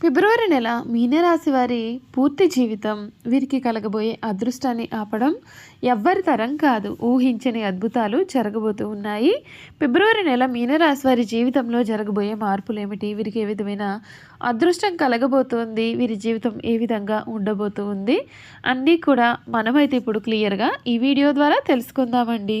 ఫిబ్రవరి నెల మీనరాశి వారి పూర్తి జీవితం వీరికి కలగబోయే అదృష్టాన్ని ఆపడం ఎవ్వరి తరం కాదు. ఊహించని అద్భుతాలు జరగబోతూ ఉన్నాయి. ఫిబ్రవరి నెల మీనరాశి వారి జీవితంలో జరగబోయే మార్పులు ఏమిటి వీరికి ఏ విధమైన అదృష్టం కలగబోతోంది? వీరి జీవితం ఏ విధంగా ఉండబోతుంది? అన్నీ కూడా మనమైతే ఇప్పుడు క్లియర్గా ఈ వీడియో ద్వారా తెలుసుకుందామండి.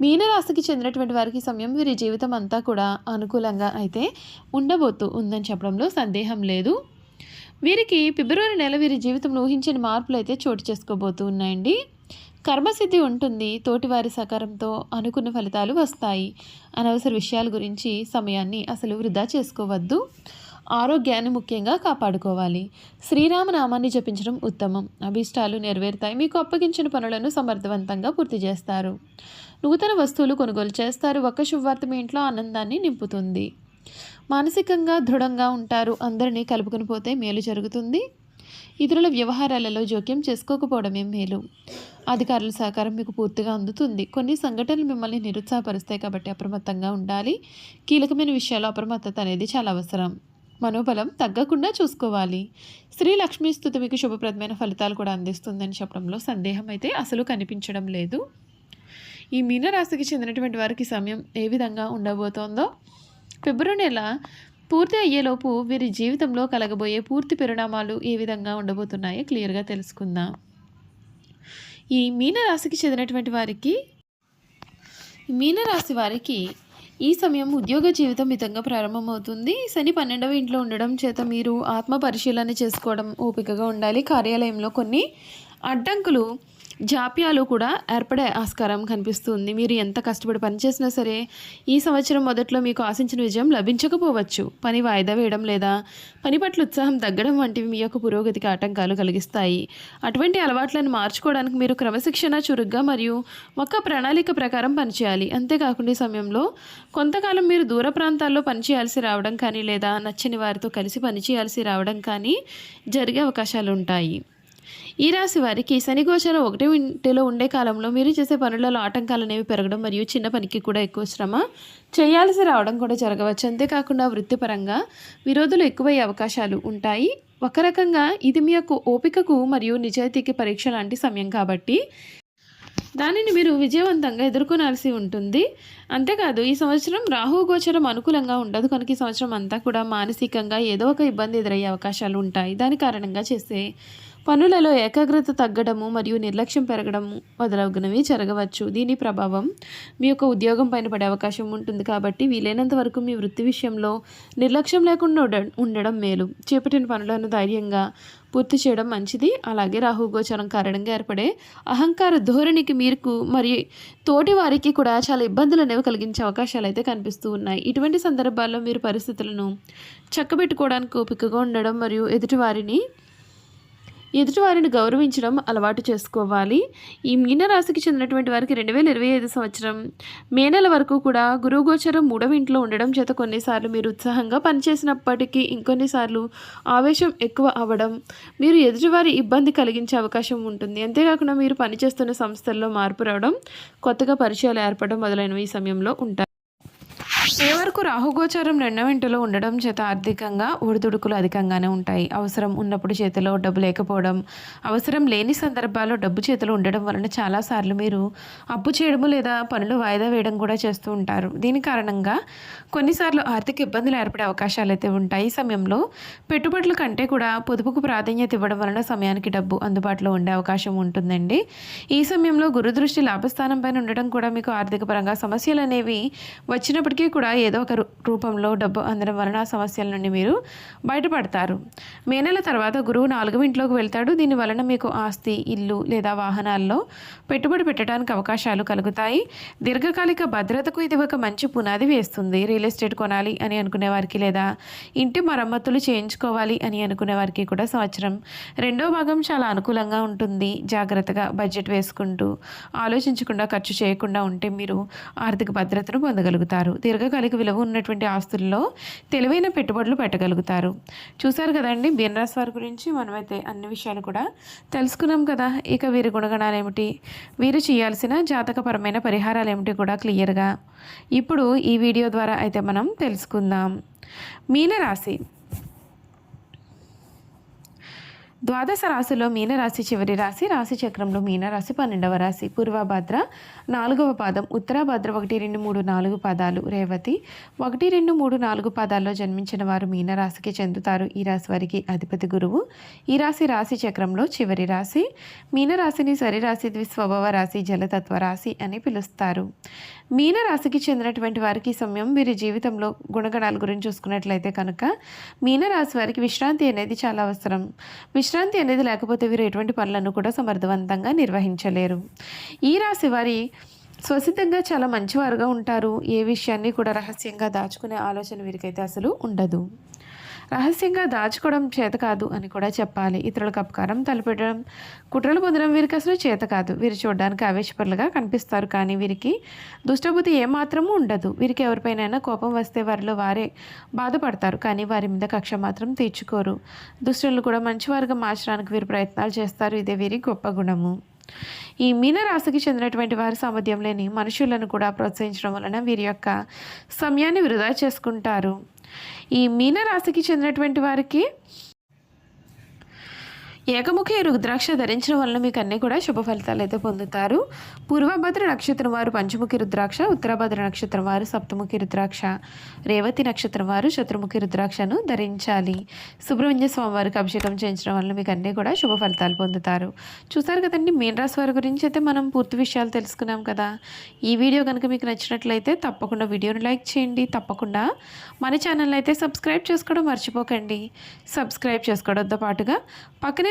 మీనరాశికి చెందినటువంటి వారికి సమయం వీరి జీవితం అంతా కూడా అనుకూలంగా అయితే ఉండబోతూ ఉందని చెప్పడంలో సందేహం లేదు. వీరికి ఫిబ్రవరి నెల వీరి జీవితంలో ఊహించని మార్పులు అయితే చోటు చేసుకోబోతూ ఉన్నాయండి. కర్మసిద్ధి ఉంటుంది తోటివారి సకారంతో అనుకున్న ఫలితాలు వస్తాయి. అనవసర విషయాల గురించి సమయాన్ని అసలు వృధా చేసుకోవద్దు. ఆరోగ్యాన్ని ముఖ్యంగా కాపాడుకోవాలి. శ్రీరామనామాన్ని జపించడం ఉత్తమం. అభిష్టాలు నెరవేరుతాయి. మీకు అప్పగించిన పనులను సమర్థవంతంగా పూర్తి చేస్తారు. నూతన వస్తువులు కొనుగోలు చేస్తారు. ఒక శుభవార్త మీ ఇంట్లో ఆనందాన్ని నింపుతుంది. మానసికంగా దృఢంగా ఉంటారు. అందరినీ కలుపుకుని పోతే మేలు జరుగుతుంది. ఇతరుల వ్యవహారాలలో జోక్యం చేసుకోకపోవడమే మేలు. అధికారుల సహకారం మీకు పూర్తిగా అందుతుంది. కొన్ని సంఘటనలు మిమ్మల్ని నిరుత్సాహపరుస్తాయి కాబట్టి అప్రమత్తంగా ఉండాలి. కీలకమైన విషయాల్లో అప్రమత్తత అనేది చాలా అవసరం. మనోబలం తగ్గకుండా చూసుకోవాలి. శ్రీ లక్ష్మీ స్థుతి మీకు శుభప్రదమైన ఫలితాలు కూడా అందిస్తుందని చెప్పడంలో సందేహం అయితే అసలు కనిపించడం లేదు. ఈ మీనరాశికి చెందినటువంటి వారికి సమయం ఏ విధంగా ఉండబోతోందో ఫిబ్రవరి నెల పూర్తి అయ్యేలోపు వీరి జీవితంలో కలగబోయే పూర్తి పరిణామాలు ఏ విధంగా ఉండబోతున్నాయో క్లియర్గా తెలుసుకుందాం. ఈ మీనరాశికి చెందినటువంటి వారికి మీనరాశి వారికి ఈ సమయం ఉద్యోగ జీవితం మితంగా ప్రారంభమవుతుంది. శని పన్నెండవ ఇంట్లో ఉండడం చేత మీరు ఆత్మ పరిశీలన చేసుకోవడం ఓపికగా ఉండాలి. కార్యాలయంలో కొన్ని అడ్డంకులు జాప్యాలు కూడా ఏర్పడే ఆస్కారం కనిపిస్తుంది. మీరు ఎంత కష్టపడి పనిచేసినా సరే ఈ సంవత్సరం మొదట్లో మీకు ఆశించిన విజయం లభించకపోవచ్చు. పని వాయిదా వేయడం లేదా పని పట్ల ఉత్సాహం తగ్గడం వంటివి మీ యొక్క పురోగతికి ఆటంకాలు కలిగిస్తాయి. అటువంటి అలవాట్లను మార్చుకోవడానికి మీరు క్రమశిక్షణ చురుగ్గా మరియు ఒక ప్రణాళిక ప్రకారం పనిచేయాలి. అంతేకాకుండా ఈ సమయంలో కొంతకాలం మీరు దూర ప్రాంతాల్లో పనిచేయాల్సి రావడం కానీ లేదా నచ్చని వారితో కలిసి పనిచేయాల్సి రావడం కానీ జరిగే అవకాశాలు ఉంటాయి. ఈ రాశి వారికి శని గోచరం ఒకటి ఇంటిలో ఉండే కాలంలో మీరు చేసే పనులలో ఆటంకాలు అనేవి పెరగడం మరియు చిన్న పనికి కూడా ఎక్కువ శ్రమ చేయాల్సి రావడం కూడా జరగవచ్చు. అంతేకాకుండా వృత్తిపరంగా విరోధులు ఎక్కువయ్యే అవకాశాలు ఉంటాయి. ఒక రకంగా ఇది మీ యొక్క ఓపికకు మరియు నిజాయితీకి పరీక్ష లాంటి సమయం కాబట్టి దానిని మీరు విజయవంతంగా ఎదుర్కొనాల్సి ఉంటుంది. అంతేకాదు ఈ సంవత్సరం రాహు గోచరం అనుకూలంగా ఉండదు. కనుక ఈ సంవత్సరం అంతా కూడా మానసికంగా ఏదో ఒక ఇబ్బంది ఎదురయ్యే అవకాశాలు ఉంటాయి. దాని కారణంగా చేసే పనులలో ఏకాగ్రత తగ్గడము మరియు నిర్లక్ష్యం పెరగడము మొదలగునవి జరగవచ్చు. దీని ప్రభావం మీ యొక్క ఉద్యోగం పైన పడే అవకాశం ఉంటుంది కాబట్టి వీలైనంత వరకు మీ వృత్తి విషయంలో నిర్లక్ష్యం లేకుండా ఉండ- ఉండడం మేలు. చేపట్టిన పనులను ధైర్యంగా పూర్తి చేయడం మంచిది. అలాగే రాహుగోచరం కారణంగా ఏర్పడే అహంకార ధోరణికి మీకు మరియు తోటి వారికి కూడా చాలా ఇబ్బందులు అనేవి కలిగించే అవకాశాలు అయితే కనిపిస్తూ ఉన్నాయి. ఇటువంటి సందర్భాల్లో మీరు పరిస్థితులను చక్కబెట్టుకోవడానికి ఓపికగా ఉండడం మరియు ఎదుటివారిని ఎదుటివారిని గౌరవించడం అలవాటు చేసుకోవాలి. ఈ మీనరాశికి చెందినటువంటి వారికి రెండు వేల ఇరవై ఐదు సంవత్సరం మే నెల వరకు కూడా గురుగోచరం మూడవ ఇంట్లో ఉండడం చేత కొన్నిసార్లు మీరు ఉత్సాహంగా పనిచేసినప్పటికీ ఇంకొన్నిసార్లు ఆవేశం ఎక్కువ అవ్వడం మీరు ఎదుటివారి ఇబ్బంది కలిగించే అవకాశం ఉంటుంది. అంతేకాకుండా మీరు పనిచేస్తున్న సంస్థల్లో మార్పు రావడం కొత్తగా పరిచయాలు ఏర్పడడం మొదలైనవి ఈ సమయంలో ఉంటాయి. ఏ వరకు రాహుగోచారం రెండవ ఇంటిలో ఉండడం చేత ఆర్థికంగా ఒడిదుడుకులు అధికంగానే ఉంటాయి. అవసరం ఉన్నప్పుడు చేతిలో డబ్బు లేకపోవడం అవసరం లేని సందర్భాల్లో డబ్బు చేతిలో ఉండడం వలన చాలాసార్లు మీరు అప్పు చేయడము లేదా పనులు వాయిదా వేయడం కూడా చేస్తూ ఉంటారు. దీని కారణంగా కొన్నిసార్లు ఆర్థిక ఇబ్బందులు ఏర్పడే అవకాశాలు అయితే ఉంటాయి. ఈ సమయంలో పెట్టుబడుల కంటే కూడా పొదుపుకు ప్రాధాన్యత ఇవ్వడం వలన సమయానికి డబ్బు అందుబాటులో ఉండే అవకాశం ఉంటుందండి. ఈ సమయంలో గురుదృష్టి లాభస్థానం పైన ఉండడం కూడా మీకు ఆర్థిక పరంగా సమస్యలు అనేవి వచ్చినప్పటికీ కూడా ఏదో ఒక రూ- రూపంలో డబ్బు అందడం వలన సమస్యల నుండి మీరు బయటపడతారు. మే నెల తర్వాత గురువు నాలుగవ ఇంట్లోకి వెళ్తాడు. దీని వలన మీకు ఆస్తి ఇల్లు లేదా వాహనాల్లో పెట్టుబడి పెట్టడానికి అవకాశాలు కలుగుతాయి. దీర్ఘకాలిక భద్రతకు ఇది ఒక మంచి పునాది వేస్తుంది. రియల్ ఎస్టేట్ కొనాలి అని అనుకునే వారికి లేదా ఇంటి మరమ్మతులు చేయించుకోవాలి అని అనుకునే వారికి కూడా సంవత్సరం రెండో భాగం చాలా అనుకూలంగా ఉంటుంది. జాగ్రత్తగా బడ్జెట్ వేసుకుంటూ ఆలోచించకుండా ఖర్చు చేయకుండా ఉంటే మీరు ఆర్థిక భద్రతను పొందగలుగుతారు. దీర్ఘకాలిక విలువ ఉన్నటువంటి ఆస్తుల్లో తెలివైన పెట్టుబడులు పెట్టగలుగుతారు. చూశారు కదండి బీనరాశి వారి గురించి మనమైతే అన్ని విషయాలు కూడా తెలుసుకున్నాం కదా. ఇక వీరి గుణగణాలు ఏమిటి? వీరు చేయాల్సిన జాతకపరమైన పరిహారాలు ఏమిటి కూడా క్లియర్గా ఇప్పుడు ఈ వీడియో ద్వారా అయితే మనం తెలుసుకుందాం. మీనరాశి. ద్వాదశ రాశిలో మీనరాశి చివరి రాశి రాశి చక్రంలో మీనరాశి పన్నెండవ రాశి పూర్వభద్ర నాలుగవ పాదం ఉత్తరాభద్ర ఒకటి రెండు మూడు నాలుగు పాదాలు రేవతి ఒకటి రెండు మూడు నాలుగు పాదాల్లో జన్మించిన వారు మీనరాశికి చెందుతారు. ఈ రాశి వారికి అధిపతి గురువు. ఈ రాశి రాశి చక్రంలో చివరి రాశి మీనరాశిని సరిరాశి ద్విస్వభావ రాశి జలతత్వ రాశి అని పిలుస్తారు. మీనరాశికి చెందినటువంటి వారికి సమయం వీరి జీవితంలో గుణగణాల గురించి చూసుకున్నట్లయితే కనుక మీనరాశి వారికి విశ్రాంతి అనేది చాలా అవసరం. విశ్రాంతి అనేది లేకపోతే వీరు ఎటువంటి పనులను కూడా సమర్థవంతంగా నిర్వహించలేరు. ఈ రాశి వారి స్వసిద్ధంగా చాలా మంచివారుగా ఉంటారు. ఏ విషయాన్ని కూడా రహస్యంగా దాచుకునే ఆలోచన వీరికైతే అసలు ఉండదు. రహస్యంగా దాచుకోవడం చేత కాదు అని కూడా చెప్పాలి. ఇతరులకు అపకారం తలపెట్టడం కుట్రలు పొందడం వీరికి అసలు చేత కాదు. వీరు చూడడానికి ఆవేశపరులుగా కనిపిస్తారు కానీ వీరికి దుష్టబుద్ధి ఏమాత్రమూ ఉండదు. వీరికి ఎవరిపైనైనా కోపం వస్తే వారిలో వారే బాధపడతారు కానీ వారి మీద కక్ష మాత్రం తీర్చుకోరు. దుష్టులను కూడా మంచివారుగా మార్చడానికి వీరు ప్రయత్నాలు చేస్తారు. ఇదే వీరి గొప్ప గుణము. ఈ మీనరాశికి చెందినటువంటి వారి సామర్థ్యం లేని మనుషులను కూడా ప్రోత్సహించడం వలన వీరి యొక్క సమయాన్ని వృధా చేసుకుంటారు. ఈ మీనరాశికి చెందినటువంటి వారికి ఏకముఖి రుద్రాక్ష ధరించడం వలన మీకు అన్నీ కూడా శుభ ఫలితాలు అయితే పొందుతారు. పూర్వభద్ర నక్షత్రం వారు పంచముఖి రుద్రాక్ష ఉత్తరభద్ర నక్షత్రం వారు సప్తముఖి రుద్రాక్ష రేవతి నక్షత్రం వారు శత్రుముఖి రుద్రాక్షను ధరించాలి. సుబ్రహ్మణ్య స్వామి వారికి అభిషేకం చేయించడం వల్ల మీకు అన్నీ కూడా శుభ ఫలితాలు పొందుతారు. చూసారు కదండి మీన రాశి వారి గురించి అయితే మనం పూర్తి విషయాలు తెలుసుకున్నాం కదా. ఈ వీడియో కనుక మీకు నచ్చినట్లయితే తప్పకుండా వీడియోని లైక్ చేయండి. తప్పకుండా మన ఛానల్ అయితే సబ్స్క్రైబ్ చేసుకోవడం మర్చిపోకండి. సబ్స్క్రైబ్ చేసుకోవడంతో పాటుగా పక్కనే